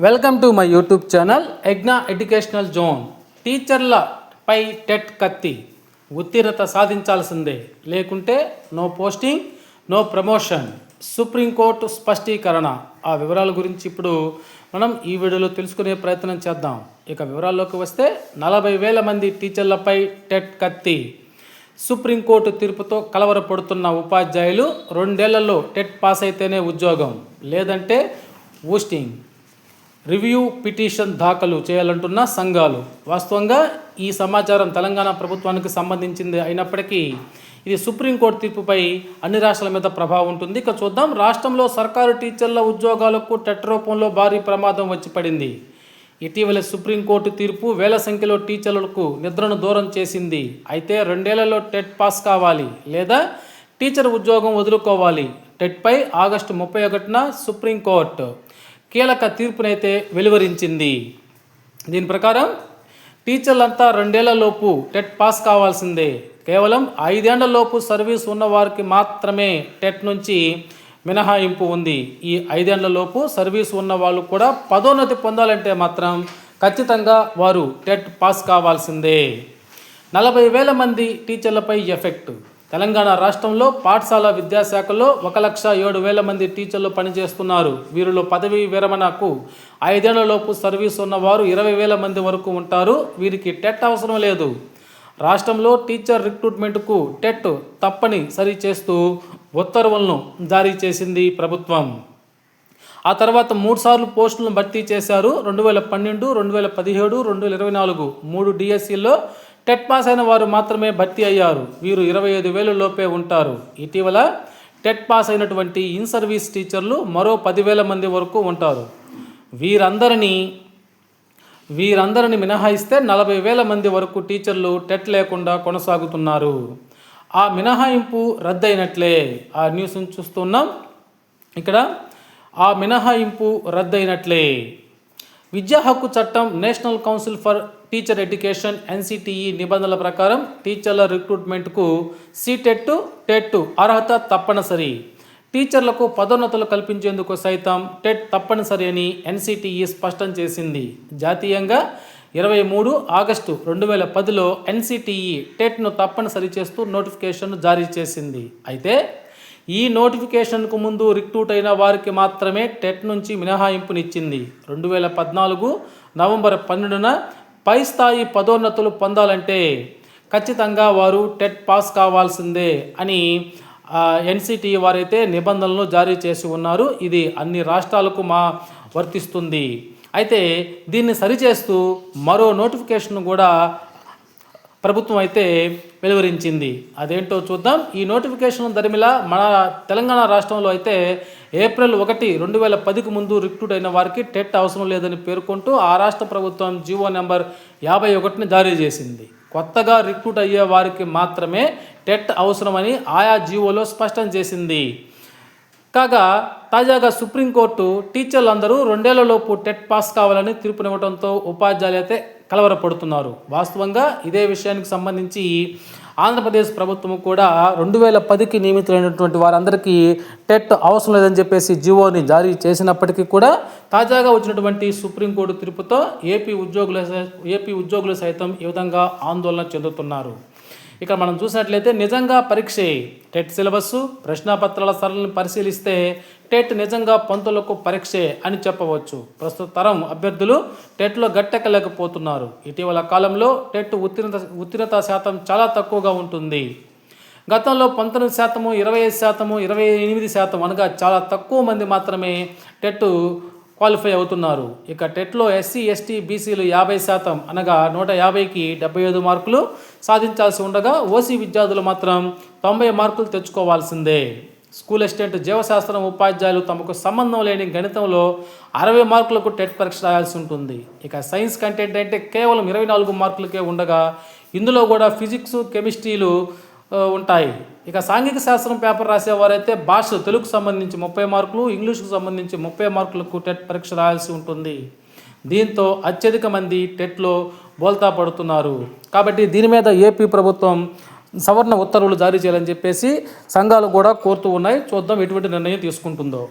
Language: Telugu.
Welcome to my YouTube channel ఎగ్నా educational zone టీచర్ల పై టెట్ కత్తి ఉత్తీర్ణత సాధించాల్సిందే. లేకుంటే no posting no promotion supreme court స్పష్టీకరణ. ఆ వివరాల గురించి ఇప్పుడు మనం ఈ వీడియోలో తెలుసుకునే ప్రయత్నం చేద్దాం. ఇక వివరాల్లోకి వస్తే నలభై వేల మంది టీచర్లపై టెట్ కత్తి. సుప్రీంకోర్టు తీర్పుతో కలవరపడుతున్న ఉపాధ్యాయులు రెండేళ్ళలో టెట్ పాస్ అయితేనే ఉద్యోగం. లేదంటే ఊస్టింగ్ రివ్యూ పిటిషన్ దాఖలు చేయాలంటున్న సంఘాలు. వాస్తవంగా ఈ సమాచారం తెలంగాణ ప్రభుత్వానికి సంబంధించింది అయినప్పటికీ ఇది సుప్రీంకోర్టు తీర్పుపై అన్ని రాష్ట్రాల మీద ప్రభావం ఉంటుంది. ఇక చూద్దాం. రాష్ట్రంలో సర్కారు టీచర్ల ఉద్యోగాలకు టెట్ రూపంలో భారీ ప్రమాదం వచ్చి పడింది. ఇటీవల సుప్రీంకోర్టు తీర్పు వేల సంఖ్యలో టీచర్లకు నిద్రను దూరం చేసింది. అయితే రెండేళ్ళలో టెట్ పాస్ కావాలి లేదా టీచర్ ఉద్యోగం వదులుకోవాలి. టెట్పై ఆగస్టు ముప్పై ఒకటిన సుప్రీంకోర్టు. కీలక తీర్పునైతే వెలువరించింది. దీని ప్రకారం టీచర్లంతా రెండేళ్ళలోపు టెట్ పాస్ కావాల్సిందే. కేవలం ఐదేళ్ళలోపు సర్వీస్ ఉన్నవారికి మాత్రమే టెట్ నుంచి మినహాయింపు ఉంది. ఈ ఐదేళ్ళలోపు సర్వీస్ ఉన్న వాళ్ళు కూడా పదోన్నతి పొందాలంటే మాత్రం ఖచ్చితంగా వారు టెట్ పాస్ కావాల్సిందే. నలభై వేల మంది టీచర్లపై ఎఫెక్ట్. తెలంగాణ రాష్ట్రంలో పాఠశాల విద్యాశాఖలో ఒక లక్ష ఏడు వేల మంది టీచర్లు పనిచేస్తున్నారు. వీరిలో పదవీ విరమణకు ఐదేళ్ళలోపు సర్వీస్ ఉన్నవారు ఇరవై వేల మంది వరకు ఉంటారు. వీరికి టెట్ అవసరం లేదు. రాష్ట్రంలో టీచర్ రిక్రూట్మెంట్కు టెట్ తప్పని సరి చేస్తూ ఉత్తర్వులను జారీ చేసింది ప్రభుత్వం. ఆ తర్వాత మూడుసార్లు పోస్టులను భర్తీ చేశారు. రెండు వేల పన్నెండు రెండు వేల పదిహేడు రెండు వేల ఇరవై నాలుగు మూడు డిఎస్సిల్లో టెట్ పాస్ అయిన వారు మాత్రమే భర్తీ అయ్యారు. వీరు ఇరవై ఐదు వేల లోపే ఉంటారు. ఇటీవల టెట్ పాస్ అయినటువంటి ఇన్ సర్వీస్ టీచర్లు మరో పదివేల మంది వరకు ఉంటారు. వీరందరినీ వీరందరిని మినహాయిస్తే నలభై వేల మంది వరకు టీచర్లు టెట్ లేకుండా కొనసాగుతున్నారు. ఆ మినహాయింపు రద్దయినట్లే. ఆ న్యూస్ని చూస్తున్నాం ఇక్కడ ఆ మినహాయింపు రద్దయినట్లే. విద్యా హక్కు చట్టం national council for teacher education NCTE నిబంధనల ప్రకారం టీచర్ల రిక్రూట్మెంట్కు సీటెట్టు టెట్ అర్హత తప్పనిసరి. టీచర్లకు పదోన్నతులు కల్పించేందుకు సైతం టెట్ తప్పనిసరి అని ఎన్సిటిఈ స్పష్టం చేసింది. జాతీయంగా ఇరవై మూడు ఆగస్టు రెండు వేల పదిలో ఎన్సిటిఈ టెట్ను తప్పనిసరి చేస్తూ నోటిఫికేషన్ జారీ చేసింది. అయితే ఈ నోటిఫికేషన్కు ముందు రిక్రూట్ అయిన వారికి మాత్రమే టెట్ నుంచి మినహాయింపునిచ్చింది. రెండు వేల పద్నాలుగు నవంబర్ పన్నెండున పై స్థాయి పదోన్నతులు పొందాలంటే ఖచ్చితంగా వారు టెట్ పాస్ కావాల్సిందే అని ఎన్సిటి వారైతే నిబంధనలు జారీ చేసి ఉన్నారు. ఇది అన్ని రాష్ట్రాలకు మా వర్తిస్తుంది. అయితే దీన్ని సరిచేస్తూ మరో నోటిఫికేషన్ కూడా ప్రభుత్వం అయితే వెలువరించింది. అదేంటో చూద్దాం. ఈ నోటిఫికేషన్ దరిమిలా మన తెలంగాణ రాష్ట్రంలో అయితే ఏప్రిల్ ఒకటి రెండు వేల పదికి ముందు రిక్రూట్ అయిన వారికి టెట్ అవసరం లేదని పేర్కొంటూ ఆ రాష్ట్ర ప్రభుత్వం జీవో నెంబర్ యాభై ఒకటిని జారీ చేసింది. కొత్తగా రిక్రూట్ అయ్యే వారికి మాత్రమే టెట్ అవసరమని ఆయా జీవోలో స్పష్టం చేసింది. కాగా తాజాగా సుప్రీంకోర్టు టీచర్లందరూ రెండేళ్ళలోపు టెట్ పాస్ కావాలని తీర్పునివ్వడంతో ఉపాధ్యాయులు అయితే కలవరపడుతున్నారు. వాస్తవంగా ఇదే విషయానికి సంబంధించి ఆంధ్రప్రదేశ్ ప్రభుత్వం కూడా రెండు వేల పదికి నియమితులైనటువంటి వారందరికీ టెట్ అవసరం లేదని చెప్పేసి జీవోని జారీ చేసినప్పటికీ కూడా తాజాగా వచ్చినటువంటి సుప్రీంకోర్టు తీర్పుతో ఏపీ ఉద్యోగులు ఏపీ ఉద్యోగులు సైతం ఈ విధంగా ఆందోళన చెందుతున్నారు. ఇక్కడ మనం చూసినట్లయితే నిజంగా పరీక్షే టెట్ సిలబస్ ప్రశ్నాపత్రాల సరళిని పరిశీలిస్తే టెట్ నిజంగా పంతులకు పరీక్షే అని చెప్పవచ్చు. ప్రస్తుత తరం అభ్యర్థులు టెట్లో గట్టెక్కలేకపోతున్నారు. ఇటీవల కాలంలో టెట్ ఉత్తీర్ణత ఉత్తీర్ణత శాతం చాలా తక్కువగా ఉంటుంది. గతంలో పంతొమ్మిది శాతము ఇరవై ఐదు శాతము ఇరవై ఎనిమిది శాతం అనగా చాలా తక్కువ మంది మాత్రమే టెట్ క్వాలిఫై అవుతున్నారు. ఇక టెట్లో ఎస్సీ ఎస్టీ బీసీలు యాభై శాతం అనగా నూట యాభైకి డెబ్బై ఐదు మార్కులు సాధించాల్సి ఉండగా ఓసీ విద్యార్థులు మాత్రం తొంభై మార్కులు తెచ్చుకోవాల్సిందే. స్కూల్ అసిస్టెంట్ జీవశాస్త్రం ఉపాధ్యాయులు తమకు సంబంధం లేని గణితంలో అరవై మార్కులకు టెట్ పరీక్ష రాయాల్సి ఉంటుంది. ఇక సైన్స్ కంటెంట్ అంటే కేవలం ఇరవై నాలుగు మార్కులకే ఉండగా ఇందులో కూడా ఫిజిక్స్ కెమిస్ట్రీలు ఉంటాయి. ఇక సాంఘిక శాస్త్రం పేపర్ రాసేవారైతే భాష తెలుగుకు సంబంధించి ముప్పై మార్కులు ఇంగ్లీష్కు సంబంధించి ముప్పై మార్కులకు టెట్ పరీక్ష రాయాల్సి ఉంటుంది. దీంతో అత్యధిక మంది టెట్లో బోల్తా పడుతున్నారు. కాబట్టి దీని మీద ఏపీ ప్రభుత్వం సవర్ణ ఉత్తర్వులు జారీ చేయాలని చెప్పేసి సంఘాలు కూడా కోరుతూ ఉన్నాయి. చూద్దాం ఎటువంటి నిర్ణయం తీసుకుంటుందో.